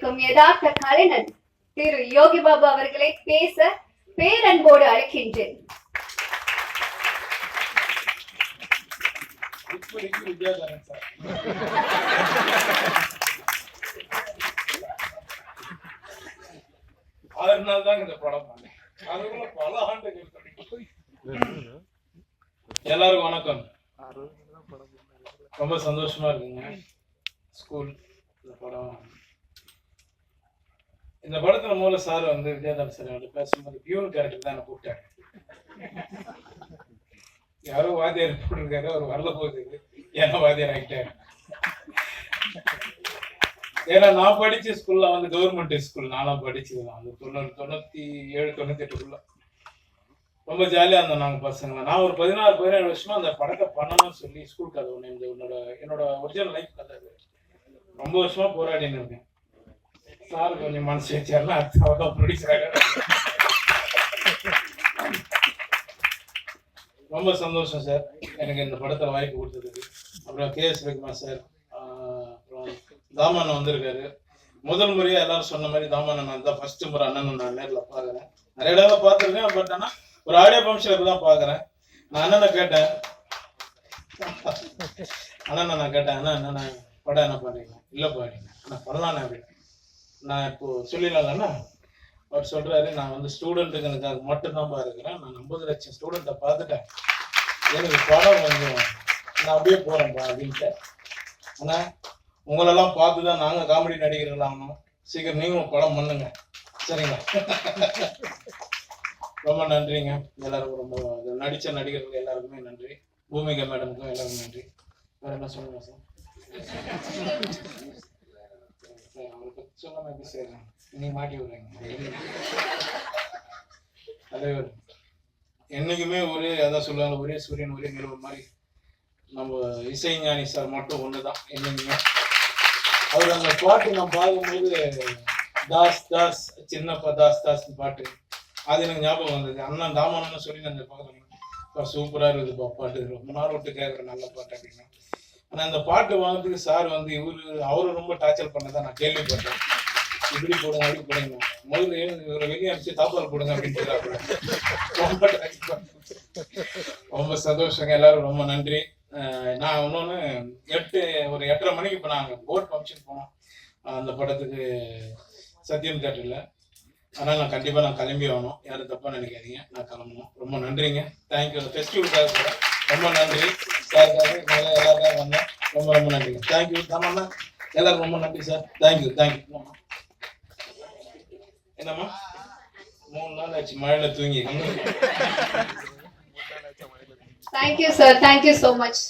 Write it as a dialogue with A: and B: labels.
A: இருக்கும் யதார்த்த கலைஞன் திரு யோகி பாபு அவர்களை பேச பேரன்போடு அழைக்கின்றேன்.
B: இப்படிக்கு தான் இந்த படம் பண்ணேன். அதுக்குள்ள பல ஆண்டுகள் எல்லாருக்கும் வணக்கம். ரொம்ப சந்தோஷமா இருக்குங்க. ஸ்கூல் இந்த படம். இந்த படத்துல மூல சார் வந்து விஜயதாஸ் சார் அவர்கிட்ட பேசும்போது பியூன் கேரக்டர் தான் என்ன கூப்பிட்டாங்க யாரோ வாத்தியார் போட்டிருக்காரு அவர் வரல போகுது. ஏன்னா வாத்தியார் ஆகிட்டாரு? ஏன்னா நான் படிச்ச ஸ்கூல்ல வந்து கவர்மெண்ட் ஸ்கூல் நானும் படிச்சதுதான் அந்த தொண்ணூறு தொண்ணூத்தி ஏழு தொண்ணூத்தி எட்டுக்குள்ள ரொம்ப ஜாலியா இருந்தோம் நாங்க பசங்க நான் ஒரு பதினாறு பதினேழு வருஷமா அந்த படத்தை பண்ணணும்னு சொல்லி ஸ்கூல் கதை ஒண்ணு இந்த என்னோட என்னோட ஒரிஜினல் லைஃப் கதை ரொம்ப வருஷமா போராடின்னு இருக்கேன். சார் கொஞ்சம் மனசு வச்சாருன்னா அவர் தான் ப்ரொடியூசர் ரொம்ப சந்தோஷம் சார் எனக்கு இந்த படத்தில் வாய்ப்பு கொடுத்ததுக்கு அப்புறம் கே எஸ் ரகுமார் சார் அப்புறம் தாமண்ணன் வந்திருக்காரு முதல் முறையாக எல்லாரும் சொன்ன மாதிரி தாமண்ணன் நான் தான் ஃபர்ஸ்ட் முறை அண்ணன் நான் நேரில் பார்க்குறேன் நிறைய இடத்துல பார்த்துருக்கேன் பட் ஆனால் ஒரு ஆடியோ ஃபங்க்ஷனுக்கு தான் பார்க்குறேன் நான் அண்ணனை கேட்டேன் அண்ணனை நான் கேட்டேன் அண்ணா என்ன படம் என்ன பண்ணுறீங்க இல்லை பாருங்க ஆனால் பண்ணலான்னு அப்படின்னு நான் இப்போ சொல்லிடலாம்ண்ணா அவர் சொல்றாரு நான் வந்து ஸ்டூடெண்ட்டுகளுக்காக மட்டும்தான் இருக்கிறேன். நான் ஐம்பது லட்சம் ஸ்டூடெண்ட்டை பார்த்துட்டேன். எனக்கு படம் கொஞ்சம் நான் அப்படியே போறேன்ப்பா அப்படின்ட்டு. ஆனா உங்களெல்லாம் பார்த்து தான் நாங்கள் காமெடி நடிகர்கள் ஆகணும் சீக்கிரம் நீங்களும் படம் பண்ணுங்க. சரிங்களா? ரொம்ப நன்றிங்க. எல்லாருக்கும் ரொம்ப நடித்த நடிகர்கள் எல்லாருக்குமே நன்றி. பூமிகா மேடமுக்கும் எல்லாருக்கும் நன்றி. வேற என்ன சொல்லுங்க சார்? சொன்ன எப்படி சார் நீ மாட்டி விடுறீங்க. தலைவர் என்னைக்குமே ஒரே அதான் சொல்லுவாங்க ஒரே சூரியன் ஒரே நிலவு மாதிரி நம்ம இசைஞானி சார் மட்டும் ஒண்ணுதான் என்னைக்குமே. அவர் அந்த பாட்டு நான் பார்க்கும்போது தாஸ் தாஸ் சின்னப்பா தாஸ் தாஸ் பாட்டு. அது எனக்கு ஞாபகம் வந்தது. அண்ணன் தாமன்னு சொல்லி நான் அந்த பக்கத்துல சூப்பரா இருக்குதுப்பா பாட்டு. ரொம்ப நாள் விட்டு கேட்குற நல்ல பாட்டு அப்படின்னா. ஆனா அந்த பாட்டு வாங்கிறதுக்கு சார் வந்து இவரு அவரு ரொம்ப டார்ச்சர் பண்ணதான் நான் கேள்விப்பட்டேன். இப்படி போடுங்க அப்படி போடுங்க. முதல்ல இவரை வெளியே அனுப்பிச்சு தாப்பால் போடுங்க அப்படின்னு ரொம்ப ரொம்ப சந்தோஷங்க எல்லாரும் ரொம்ப நன்றி. நான் இன்னொன்னு எட்டு ஒரு எட்டரை மணிக்கு இப்போ நாங்கள் போர்ட் ஃபங்க்ஷன் போனோம். அந்த படத்துக்கு சத்யம் தேட்டரில் அதனால் நான் கண்டிப்பாக நான் கிளம்பி ஆகணும் யாரும் தப்பாக நினைக்காதீங்க. நான் கிளம்பணும். ரொம்ப நன்றிங்க. தேங்க்யூ அந்த ஃபெஸ்டிவலுக்காக கூட ரொம்ப நன்றி. சாருக்காக நல்லா எல்லாருக்காக வந்தேன் ரொம்ப ரொம்ப நன்றி தேங்க்யூ தாமண்ணா எல்லாரும் ரொம்ப நன்றி சார் தேங்க்யூ தேங்க்யூ என்னம்மா மூணு நாள் ஆச்சு மழையில தூங்கி
A: thank you sir thank you so much